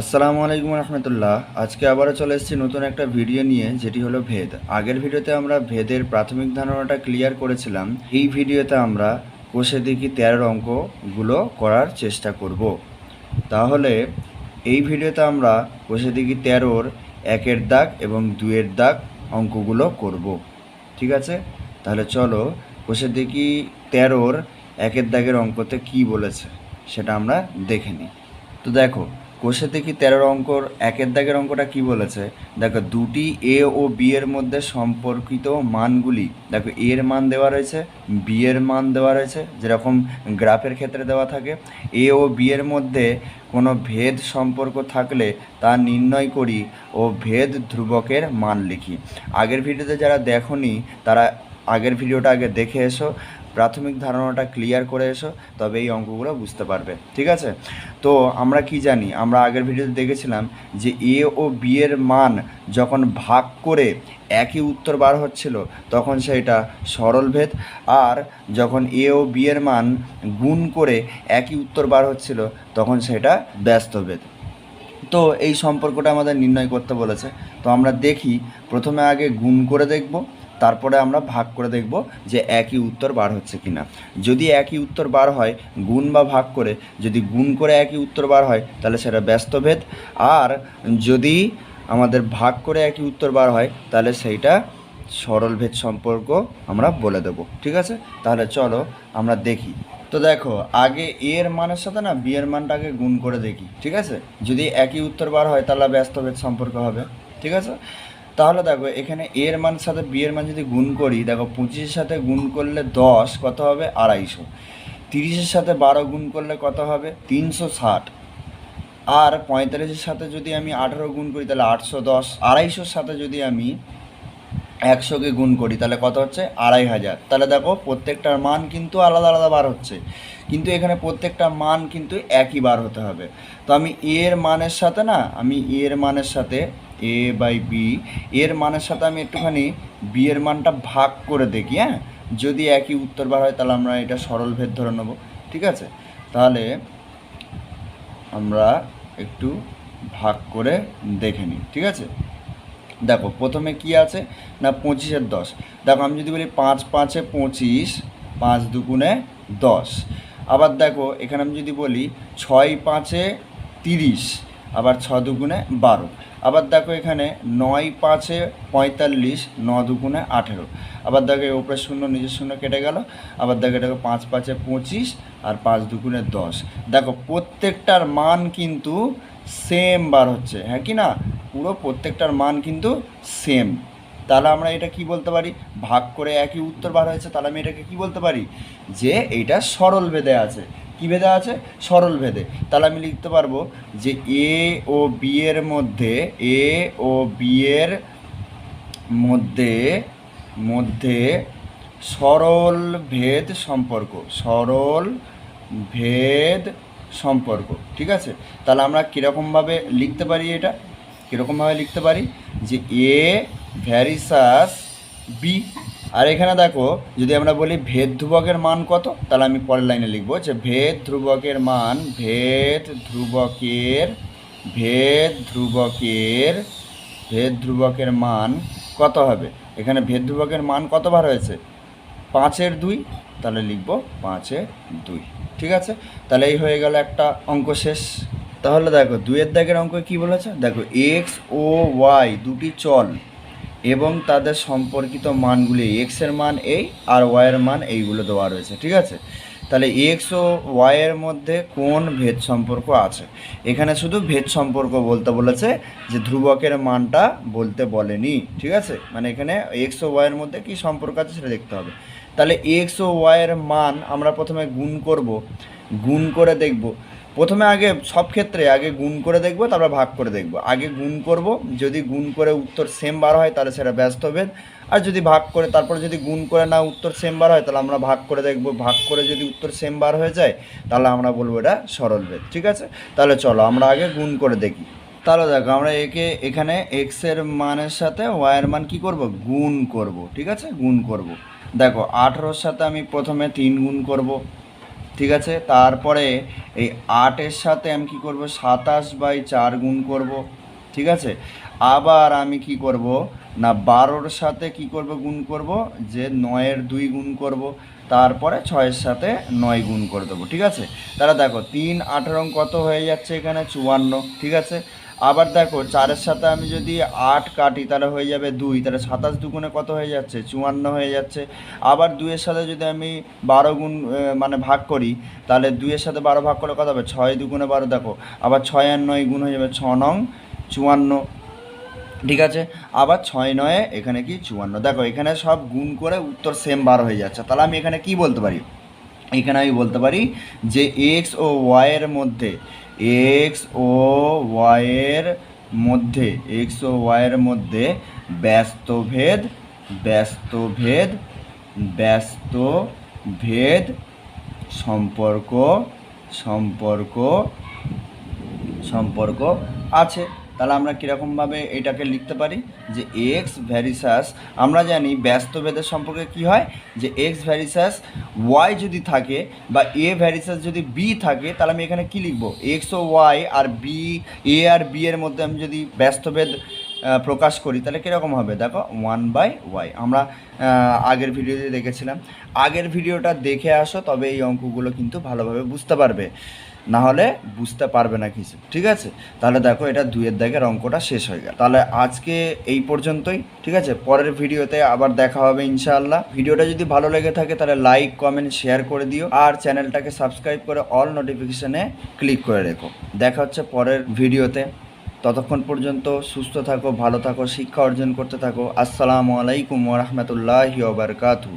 আসসালামু আলাইকুম রহমতুল্লাহ। আজকে আবারও চলে এসেছি নতুন একটা ভিডিও নিয়ে, যেটি হলো ভেদ। আগের ভিডিওতে আমরা ভেদের প্রাথমিক ধারণাটা ক্লিয়ার করেছিলাম। এই ভিডিওতে আমরা কোষে দেখি তেরোর অঙ্কগুলো করার চেষ্টা করব। তাহলে, এই ভিডিওতে আমরা কোষে দেখি তেরোর একের দাগ এবং দুয়ের দাগ অঙ্কগুলো করব। ঠিক আছে? তাহলে চলো কোষে দেখি তেরোর একের দাগের অঙ্কতে কি বলেছে সেটা আমরা দেখে নিই। তো দেখো কোষে দেখি তেরোর অঙ্কর একের দাগের অঙ্কটা কি বলেছে? দেখো, দুটি এ ও বি এর মধ্যে সম্পর্কিত মানগুলি, দেখো এ এর মান দেওয়া রয়েছে বি এর মান দেওয়া রয়েছে, যেরকম গ্রাফের ক্ষেত্রে দেওয়া থাকে। এ ও বি এর মধ্যে কোনো ভেদ সম্পর্ক থাকলে তা নির্ণয় করি ও ভেদ ধ্রুবকের মান লিখি। আগের ভিডিওতে যারা দেখনি, তারা আগের ভিডিওটা আগে দেখে এসো। প্রাথমিক ধারণাটা ক্লিয়ার করে এসো, তবে এই অঙ্কগুলো বুঝতে পারবে, ঠিক আছে? তো আমরা কি জানি? আমরা আগের ভিডিওতে দেখেছিলাম যে এ ও বি এর মান যখন ভাগ করে একই উত্তর বার হচ্ছিল, তখন সেটা সরল ভেদ। আর যখন এ ও বি এর মান গুণ করে একই উত্তর বার হচ্ছিল, তখন সেটা ব্যস্ত ভেদ। তো এই সম্পর্কটা আমাদের নির্ণয় করতে বলেছে। তো আমরা দেখি, প্রথমে আগে গুণ করে দেখব তারপরে আমরা ভাগ করে দেখব যে একই উত্তর বার হচ্ছে কি না যদি একই উত্তর বার হয়, গুণ বা ভাগ করে, যদি গুণ করে একই উত্তর বার হয়, তাহলে সেটা ব্যস্তভেদ আর যদি আমাদের ভাগ করে একই উত্তর বার হয়, তাহলে সেইটা সরল ভেদ সম্পর্ক আমরা বলে দেবো। ঠিক আছে? তাহলে চলো আমরা দেখি। তো দেখো, আগে এ এর মানের সাথে না বি এর মানটাকে গুণ করে দেখি। ঠিক আছে? যদি একই উত্তর বার হয়, তাহলে ব্যস্তভেদ সম্পর্ক হবে। ঠিক আছে? তাহলে দেখো, এখানে এর মান সাথে বি এর মান যদি গুণ করি, দেখো পঁচিশের সাথে গুণ করলে দশ, কত হবে? আড়াইশো। তিরিশের সাথে বারো গুণ করলে কত হবে? তিনশো ষাট। আর পঁয়তাল্লিশের সাথে যদি আমি আঠেরো গুণ করি, তাহলে আটশো দশ। আড়াইশোর সাথে যদি আমি একশোকে গুণ করি, তাহলে কত হচ্ছে? আড়াই হাজার। তাহলে দেখো, প্রত্যেকটার মান কিন্তু আলাদা আলাদা বার হচ্ছে। কিন্তু এখানে প্রত্যেকটা মান কিন্তু একই বার হতে হবে। তো আমি এর মানের সাথে না, আমি এর মানের সাথে এ বাই বি এর মানের সাথে আমি একটুখানি বি এর মানটা ভাগ করে দেখি হ্যাঁ? যদি একই উত্তর বার হয়, তাহলে আমরা এটা সরল ভেদ ধরে নেব, ঠিক আছে? তাহলে আমরা একটু ভাগ করে দেখে নিই, ঠিক আছে? দেখো, প্রথমে কি আছে? না, পঁচিশের দশ। দেখো, আমি যদি বলি পাঁচ পাঁচে পঁচিশ, পাঁচ দুগুণে দশ। আবার দেখো, এখানে আমি যদি বলি ছয় পাঁচে তিরিশ আবার ছ দুগুণে বারো। আবার দেখো এখানে নয় পাঁচে পঁয়তাল্লিশ, ন দুগুণে আঠেরো। আবার দেখো উপরে শূন্য নিজের শূন্য কেটে গেল। আবার দেখো দেখো পাঁচ পাঁচে পঁচিশ আর পাঁচ দুগুণে দশ। দেখো প্রত্যেকটার মান কিন্তু সেম বার হচ্ছে হ্যাঁ কি না? পুরো প্রত্যেকটার মান কিন্তু সেম তাহলে আমরা এটা কি বলতে পারি? ভাগ করে একই উত্তর বার হয়েছে, তাহলে আমি এটাকে কি বলতে পারি? যে এইটা সরল বেদে আছে। কি ভেদে আছে? সরল ভেদে। তাহলে আমি লিখতে পারব যে এ ও বি এর মধ্যে এ ও বি এর মধ্যে মধ্যে সরল ভেদ সম্পর্ক, সরল ভেদ সম্পর্ক, ঠিক আছে? তাহলে আমরা কীরকমভাবে লিখতে পারি এটা? কীরকমভাবে লিখতে পারি? যে এ ভ্যারিসাস বি আর এখানে দেখো, যদি আমরা বলি ভেদ ধ্রুবকের মান কত, তাহলে আমি পরের লাইনে লিখব যে ভেদ ধ্রুবকের মান, ভেদ ধ্রুবকের ভেদ ধ্রুবকের ভেদ ধ্রুবকের মান কত হবে? এখানে ভেদ ধ্রুবকের মান কতবার হয়েছে? পাঁচের দুই, তাহলে লিখব পাঁচের দুই, ঠিক আছে? তাহলে এই হয়ে গেল একটা অঙ্ক শেষ। তাহলে দেখো, দুইয়ের দাগের অঙ্ক কি বলেছে? দেখো এক্স ও ওয়াই দুটি চল। এবং তাদের সম্পর্কিত মানগুলি এক্সের মান এই আর ওয়াইয়ের মান এইগুলো দেওয়া রয়েছে, ঠিক আছে? তাহলে এক্স ও ওয়াইয়ের মধ্যে কোন ভেদ সম্পর্ক আছে? এখানে শুধু ভেদ সম্পর্ক বলতে বলেছে যে ধ্রুবকের মানটা বলতে বলেনি, ঠিক আছে? মানে এখানে এক্স ও ওয়াইয়ের মধ্যে কি সম্পর্ক আছে সেটা দেখতে হবে। তাহলে এক্স ও ওয়াইয়ের মান আমরা প্রথমে গুণ করব, গুণ করে দেখব প্রথমে আগে সব ক্ষেত্রে, আগে গুণ করে দেখব, তারপর ভাগ করে দেখব। আগে গুণ করব, যদি গুণ করে উত্তর সেম বার হয়, তাহলে সেটা ব্যস্ত ভেদ। আর যদি ভাগ করে, তারপর যদি গুণ করে না উত্তর সেম বার হয়, তাহলে আমরা ভাগ করে দেখব। ভাগ করে যদি উত্তর সেম বার হয়ে যায়, তাহলে আমরা বলব এটা সরল ভেদ, ঠিক আছে? তাহলে চলো, আমরা আগে গুণ করে দেখি। তাহলে দেখো, আমরা একে, এখানে এক্সের মানের সাথে ওয়াইয়ের মান কি করব? গুণ করব, ঠিক আছে? গুণ করব। দেখো, আঠেরোর সাথে আমি প্রথমে তিন গুণ করব। ঠিক আছে? তারপরে এই আটের সাথে আমি কি করব? সাতাশ বাই চার গুণ করব। ঠিক আছে? আবার আমি কি করব? না, বারোর সাথে কি করব গুণ করব? যে নয়ের দুই গুণ করব। তারপরে ছয়ের সাথে নয় গুণ করে দেবো। ঠিক আছে? তাহলে দেখো, তিন আঠারো কত হয়ে যাচ্ছে এখানে? চুয়ান্ন। ঠিক আছে? আবার দেখো, চারের সাথে আমি যদি আট কাটি, তাহলে হয়ে যাবে দুই, তাহলে সাতাশ দুগুণে কত হয়ে যাচ্ছে? চুয়ান্ন হয়ে যাচ্ছে। আবার দুইয়ের সাথে যদি আমি বারো গুণ মানে ভাগ করি, তাহলে দুইয়ের সাথে বারো ভাগ করলে কত হবে? ছয় দুগুণে বারো, দেখো, আবার ছয় আর নয় গুণ হয়ে যাবে ছ নং, চুয়ান্ন। ঠিক আছে? আবার ছয় নয়ে এখানে কি? চুয়ান্ন। দেখো, এখানে সব গুণ করে উত্তর সেম বার হয়ে যাচ্ছে। তাহলে আমি এখানে কি বলতে পারি? এখানে আমি বলতে পারি যে এক্স ও ওয়াইয়ের মধ্যে এক্স ও ওয়াইয়ের মধ্যে এক্স ও ওয়াইয়ের মধ্যে ব্যস্তভেদ ব্যস্তভেদ ব্যস্তভেদ ব্যস্ত ভেদ সম্পর্ক সম্পর্ক সম্পর্ক আছে। তাহলে আমরা কীরকমভাবে এটাকে লিখতে পারি? যে এক্স ভ্যারিসাস আমরা জানি ব্যস্ত ভেদের সম্পর্কে কি হয়? যে এক্স ভ্যারিসাস ওয়াই যদি থাকে বা এ ভ্যারিসাস যদি বি থাকে, তাহলে আমি এখানে কি লিখব? এক্স ও ওয়াই আর বি এ আর বি এর মধ্যে আমি যদি ব্যস্তভেদ প্রকাশ করি, তাহলে কীরকম হবে? দেখো ওয়ান বাই ওয়াই আমরা আগের ভিডিওতে দেখেছিলাম। আগের ভিডিওটা দেখে আসো, তবে এই অঙ্কগুলো কিন্তু ভালোভাবে বুঝতে পারবে। না হলে বুঝতে পারবে না কিছু, ঠিক আছে? তাহলে দেখো, এটা দুইয়ের দাগের অঙ্কটা শেষ হয়ে গেল। তাহলে আজকে এই পর্যন্তই, ঠিক আছে? পরের ভিডিওতে আবার দেখা হবে, ইনশাআল্লাহ। ভিডিওটা যদি ভালো লেগে থাকে, তাহলে লাইক কমেন্ট শেয়ার করে দিও। আর চ্যানেলটাকে সাবস্ক্রাইব করে অল নোটিফিকেশনে ক্লিক করে রেখো। দেখা হচ্ছে পরের ভিডিওতে। ততক্ষণ পর্যন্ত সুস্থ থাকো ভালো থাকো শিক্ষা অর্জন করতে থাকো। আসসালামু আলাইকুম ওরহমতুল্লাহি ওবরকাতু